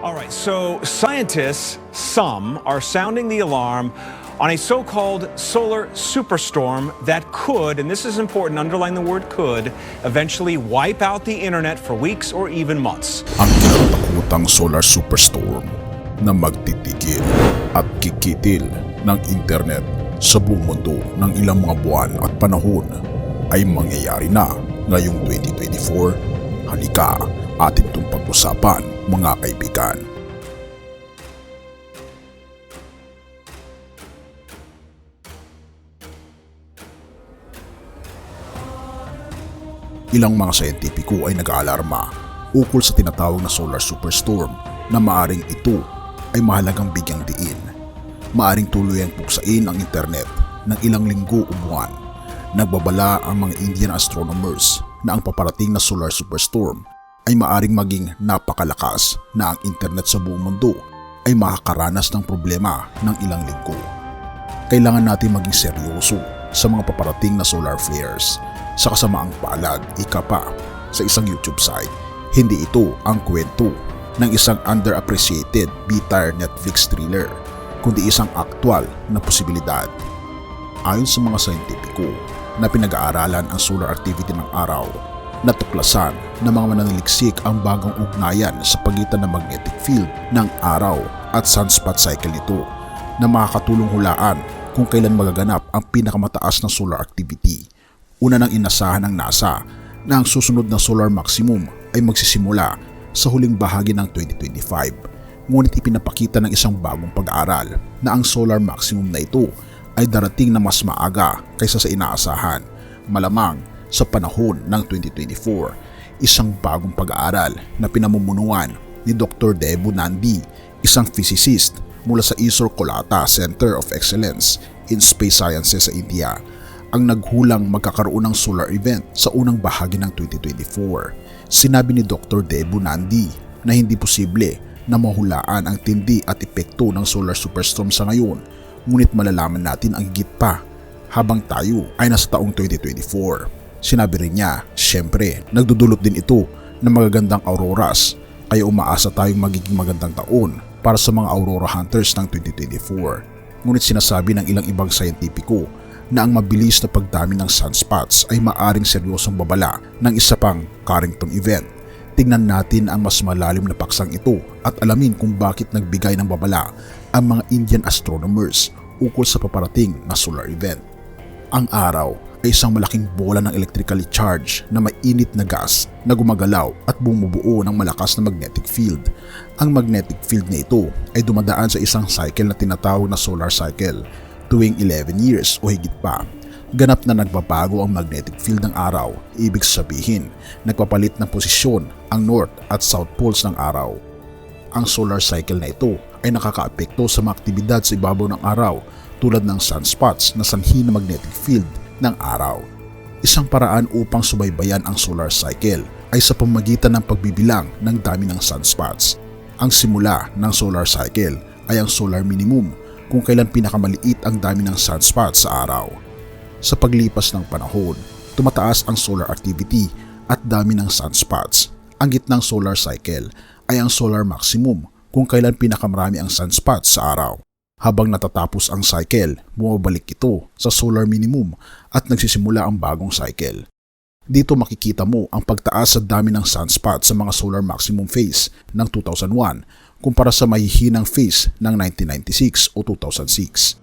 All right, so scientists, some, are sounding the alarm on a so called solar superstorm that could, and this is important, underline the word could, eventually wipe out the internet for weeks or even months. ang kinatakutan solar superstorm na magtitigil at kikitil ng internet sa buong mundo ng ilang mga buwan at panahon ay mangyayari na ngayong 2024. Halika, atin itong pag-usapan mga kaibigan. Ilang mga siyentipiko ay nag-aalarma ukol sa tinatawag na solar superstorm na maaring ito ay mahalagang bigyang diin. Maaring tuluyang puksain ang internet ng ilang linggo o buwan. Nagbabala ang mga Indian astronomers na ang paparating na solar superstorm ay maaring maging napakalakas na ang internet sa buong mundo ay makakaranas ng problema ng ilang linggo kailangan natin maging seryoso sa mga paparating na solar flares. Sa kasamaang palad, ika pa, sa isang YouTube site, hindi ito ang kwento ng isang underappreciated B-tier Netflix thriller, kundi isang aktwal na posibilidad. Ayon sa mga scientifico na pinag-aaralan ang solar activity ng araw, natuklasan ng mga mananaliksik ang bagong ugnayan sa pagitan ng magnetic field ng araw at sunspot cycle nito na makakatulong hulaan kung kailan magaganap ang pinakamataas na solar activity. Una nang inasahan ng NASA na ang susunod na solar maximum ay magsisimula sa huling bahagi ng 2025. Ngunit ipinapakita ng isang bagong pag-aaral na ang solar maximum na ito ay darating na mas maaga kaysa sa inaasahan. Malamang sa panahon ng 2024, isang bagong pag-aaral na pinamumunuan ni Dr. Debu Nandi, isang physicist mula sa Isor Kolata Center of Excellence in Space Sciences sa India ang naghulang magkakaroon ng solar event sa unang bahagi ng 2024. Sinabi ni Dr. Debu Nandi na hindi posible na mahulaan ang tindi at epekto ng solar superstorm sa ngayon ngunit malalaman natin ang higit pa habang tayo ay nasa taong 2024. Sinabi rin niya, syempre, nagdudulot din ito ng magagandang auroras kaya umaasa tayong magiging magandang taon para sa mga Aurora Hunters ng 2024. Ngunit sinasabi ng ilang ibang sayentipiko na ang mabilis na pagdami ng sunspots ay maaring seryosong babala ng isa pang Carrington event. Tingnan natin ang mas malalim na paksang ito at alamin kung bakit nagbigay ng babala ang mga Indian astronomers ukol sa paparating na solar event. Ang araw ay isang malaking bola ng electrically charged na mainit na gas na gumagalaw at bumubuo ng malakas na magnetic field. Ang magnetic field na ito ay dumadaan sa isang cycle na tinatawag na solar cycle tuwing 11 years o higit pa. Ganap na nagbabago ang magnetic field ng araw, ibig sabihin nagpapalit ng posisyon ang north at south poles ng araw. Ang solar cycle na ito ay nakakaapekto sa mga aktibidad sa ibabaw ng araw tulad ng sunspots na sanhi ng magnetic field ng araw. Isang paraan upang subaybayan ang solar cycle ay sa pamagitan ng pagbibilang ng dami ng sunspots. Ang simula ng solar cycle ay ang solar minimum kung kailan pinakamaliit ang dami ng sunspots sa araw. Sa paglipas ng panahon, tumataas ang solar activity at dami ng sunspots. Ang gitnang solar cycle ay ang solar maximum kung kailan pinakamarami ang sunspots sa araw. Habang natatapos ang cycle, bumabalik ito sa solar minimum at nagsisimula ang bagong cycle. Dito makikita mo ang pagtaas sa dami ng sunspot sa mga solar maximum phase ng 2001 kumpara sa mahihinang phase ng 1996 o 2006.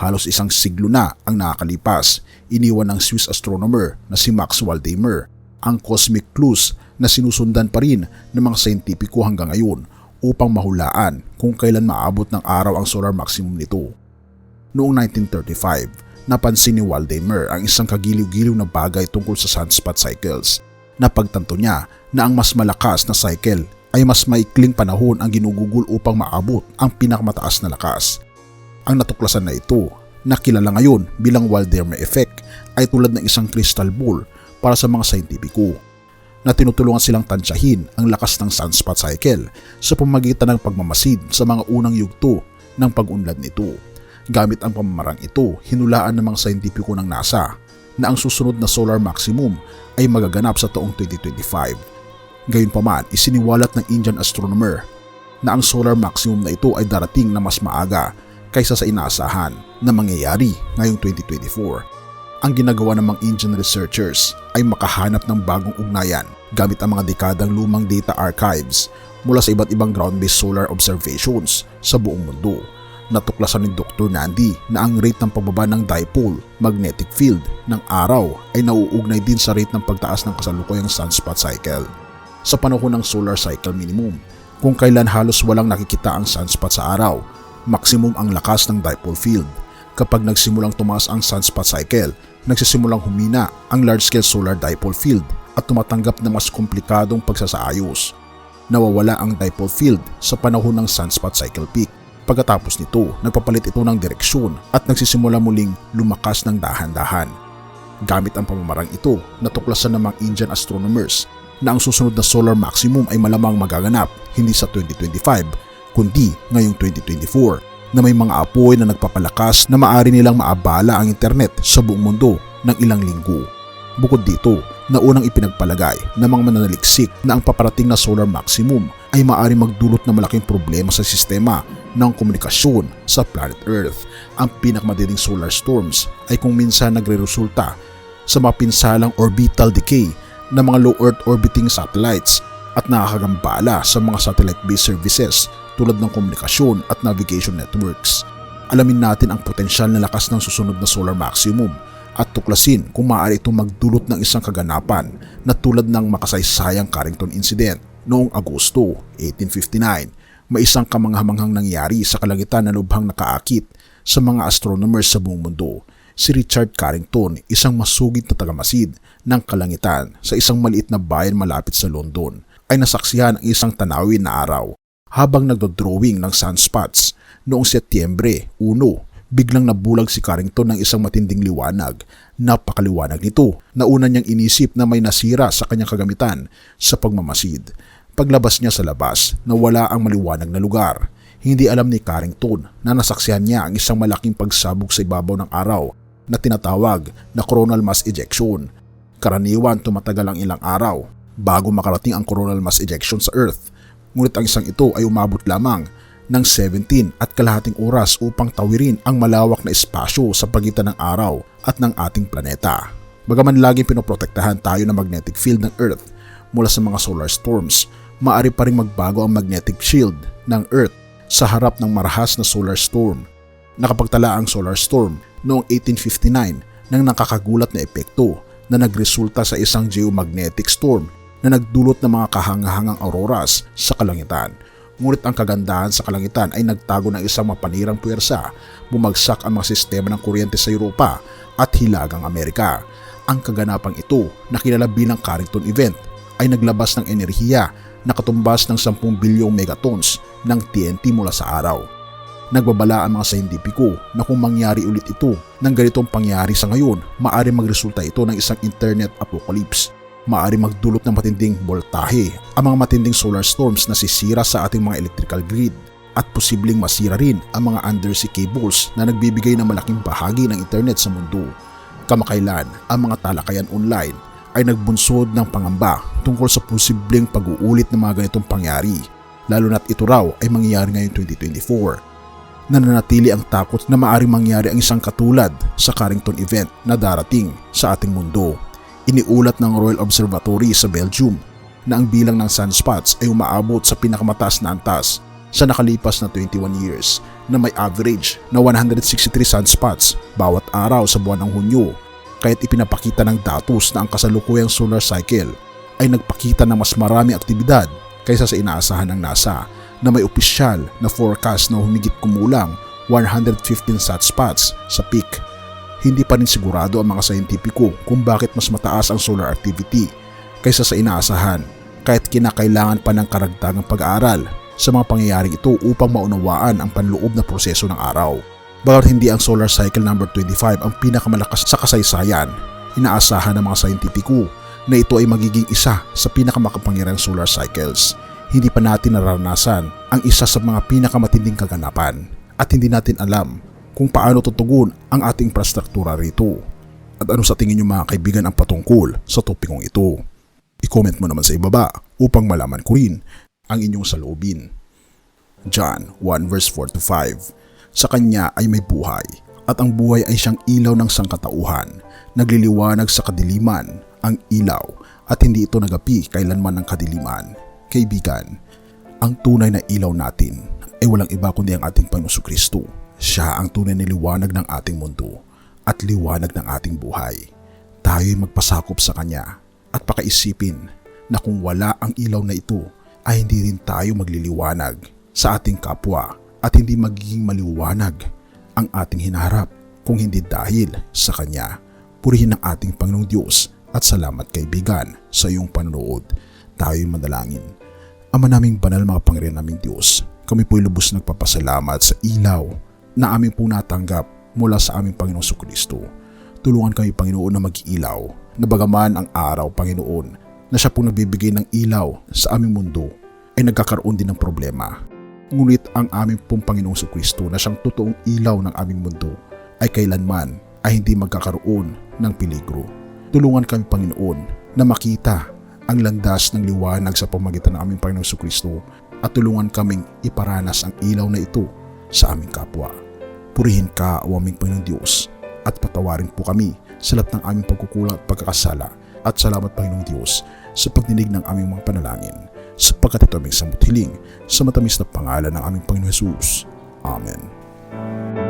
Halos isang siglo na ang nakakalipas, iniwan ng Swiss astronomer na si Max Waldheimer ang cosmic clues na sinusundan pa rin ng mga scientifico hanggang ngayon upang mahulaan kung kailan maabot ng araw ang solar maximum nito. Noong 1935, napansin ni Waldheimer ang isang kagiliw-giliw na bagay tungkol sa sunspot cycles. Napagtanto niya na ang mas malakas na cycle ay mas maikling panahon ang ginugugol upang maabot ang pinakamataas na lakas. Ang natuklasan na ito, na kilala ngayon bilang Waldheimer effect, ay tulad ng isang crystal ball para sa mga scientifico na tinutulungan silang tansyahin ang lakas ng sunspot cycle sa pamagitan ng pagmamasid sa mga unang yugto ng pag-unlad nito. Gamit ang pamamarang ito, hinulaan ng mga scientifico ng NASA na ang susunod na solar maximum ay magaganap sa taong 2025. Gayunpaman, isiniwalat ng Indian astronomer na ang solar maximum na ito ay darating na mas maaga kaysa sa inaasahan na mangyayari ngayong 2024. Ang ginagawa ng mga Indian researchers ay makahanap ng bagong ugnayan gamit ang mga dekadang lumang data archives mula sa iba't ibang ground-based solar observations sa buong mundo. Natuklasan ni Dr. Nandi na ang rate ng pagbaba ng dipole magnetic field ng araw ay nauugnay din sa rate ng pagtaas ng kasalukuyang sunspot cycle. Sa panahon ng solar cycle minimum, kung kailan halos walang nakikita ang sunspot sa araw, maximum ang lakas ng dipole field. Kapag nagsimulang tumaas ang sunspot cycle, nagsisimulang humina ang large-scale solar dipole field at tumatanggap ng mas komplikadong pagsasaayos. Nawawala ang dipole field sa panahon ng sunspot cycle peak. Pagkatapos nito, nagpapalit ito ng direksyon at nagsisimula muling lumakas ng dahan-dahan. Gamit ang pamamarang ito, natuklasan ng mga Indian astronomers na ang susunod na solar maximum ay malamang magaganap hindi sa 2025 kundi ngayong 2024 na may mga apoy na nagpapalakas na maari nilang maabala ang internet sa buong mundo ng ilang linggo. Bukod dito, naunang ipinagpalagay ng mga mananaliksik na ang paparating na solar maximum ay maari magdulot ng malaking problema sa sistema ng komunikasyon sa planet Earth. Ang pinakamadiding solar storms ay kung minsan nagre-resulta sa mapinsalang orbital decay ng mga low Earth orbiting satellites at nakakagambala sa mga satellite-based services tulad ng komunikasyon at navigation networks. Alamin natin ang potensyal na lakas ng susunod na solar maximum at tuklasin kung maaari itong magdulot ng isang kaganapan na tulad ng makasaysayang Carrington Incident noong Agosto 1859. May isang kamanghamanghang nangyari sa kalangitan na lubhang nakaakit sa mga astronomers sa buong mundo. Si Richard Carrington, isang masugid na tagamasid ng kalangitan sa isang maliit na bayan malapit sa London, ay nasaksihan ang isang tanawin na araw habang nagdodrawing ng sunspots noong Setyembre 1 biglang nabulag si Carrington ng isang matinding liwanag. Napakaliwanag nito na una niyang inisip na may nasira sa kanyang kagamitan sa pagmamasid. Paglabas niya sa labas, nawala ang maliwanag na lugar. Hindi alam ni Carrington na nasaksihan niya ang isang malaking pagsabog sa ibabaw ng araw na tinatawag na coronal mass ejection. Karaniwan tumatagal ang ilang araw bago makarating ang coronal mass ejection sa Earth. Ngunit ang isang ito ay umabot lamang ng 17 at kalahating oras upang tawirin ang malawak na espasyo sa pagitan ng araw at ng ating planeta. Bagaman laging pinoprotektahan tayo ng magnetic field ng Earth mula sa mga solar storms, maari pa rin magbago ang magnetic shield ng Earth sa harap ng marahas na solar storm. Nakapagtala ang solar storm noong 1859 ng nakakagulat na epekto na nagresulta sa isang geomagnetic storm na nagdulot ng mga kahangahangang auroras sa kalangitan. Ngunit ang kagandahan sa kalangitan ay nagtago ng isang mapanirang puwersa, bumagsak ang mga sistema ng kuryente sa Europa at hilagang Amerika. Ang kaganapang ito na kilala bilang Carrington Event ay naglabas ng enerhiya na katumbas ng 10 bilyong megatons ng TNT mula sa araw. Nagbabala ang mga sayintipiko na kung mangyari ulit ito ng ganitong pangyari sa ngayon, maaari magresulta ito ng isang internet apocalypse. Maaari magdulot ng matinding voltahe ang mga matinding solar storms na sisira sa ating mga electrical grid at posibleng masira rin ang mga undersea cables na nagbibigay ng malaking bahagi ng internet sa mundo. Kamakailan, ang mga talakayan online ay nagbunsod ng pangamba tungkol sa posibleng pag-uulit ng mga ganitong pangyari, lalo na't ito raw ay mangyayari ngayong 2024 nananatili ang takot na maaring mangyari ang isang katulad sa Carrington event na darating sa ating mundo. Iniulat ng Royal Observatory sa Belgium na ang bilang ng sunspots ay umaabot sa pinakamataas na antas sa nakalipas na 21 years na may average na 163 sunspots bawat araw sa buwan ng Hunyo kaya't ipinapakita ng datos na ang kasalukuyang solar cycle ay nagpakita ng mas marami aktibidad kaysa sa inaasahan ng NASA na may opisyal na forecast na humigit kumulang 115 sunspots sa peak. Hindi pa rin sigurado ang mga sayentipiko kung bakit mas mataas ang solar activity kaysa sa inaasahan kahit kinakailangan pa ng karagdagang pag-aaral sa mga pangyayaring ito upang maunawaan ang panloob na proseso ng araw. Bagamat hindi ang solar cycle number 25 ang pinakamalakas sa kasaysayan, inaasahan ng mga sayentipiko na ito ay magiging isa sa pinakamakapangyarihang solar cycles hindi pa natin nararanasan ang isa sa mga pinakamatinding kaganapan at hindi natin alam kung paano tutugon ang ating infrastruktura rito. At ano sa tingin niyo mga kaibigan ang patungkol sa topikong ito? I-comment mo naman sa ibaba upang malaman ko rin ang inyong saloobin. John 1 verse 4 to 5. Sa kanya ay may buhay, at ang buhay ay siyang ilaw ng sangkatauhan, nagliliwanag sa kadiliman, ang ilaw, at hindi ito nagapi kailanman ng kadiliman. Kaibigan, ang tunay na ilaw natin ay walang iba kundi ang ating Panginoon Kristo. Siya ang tunay na liwanag ng ating mundo at liwanag ng ating buhay. Tayo'y magpasakop sa Kanya at pakaisipin na kung wala ang ilaw na ito ay hindi rin tayo magliliwanag sa ating kapwa at hindi magiging maliwanag ang ating hinaharap kung hindi dahil sa Kanya. Purihin ang ating Panginoong Diyos at salamat kaibigan sa iyong panonood. Tayo'y manalangin. Ama naming banal mga Panginoon naming Diyos, kami po'y lubos nagpapasalamat sa ilaw na aming po natanggap mula sa aming Panginoong Kristo. Tulungan kami Panginoon na mag-ilaw na bagaman ang araw Panginoon na siya po nagbibigay ng ilaw sa aming mundo ay nagkakaroon din ng problema. Ngunit ang aming pong Panginoong Kristo na siyang totoong ilaw ng aming mundo ay kailanman ay hindi magkakaroon ng peligro. Tulungan kami Panginoon na makita ang landas ng liwanag sa pamagitan ng aming Panginoong Kristo at tulungan kaming iparanas ang ilaw na ito sa aming kapwa. Purihin ka, o aming Panginoong Diyos, at patawarin po kami sa lahat ng aming pagkukulang at pagkakasala. At salamat Panginoong Diyos sa pagdinig ng aming mga panalangin, sapagkat ito aming samot hiling sa matamis na pangalan ng aming Panginoong Jesus. Amen.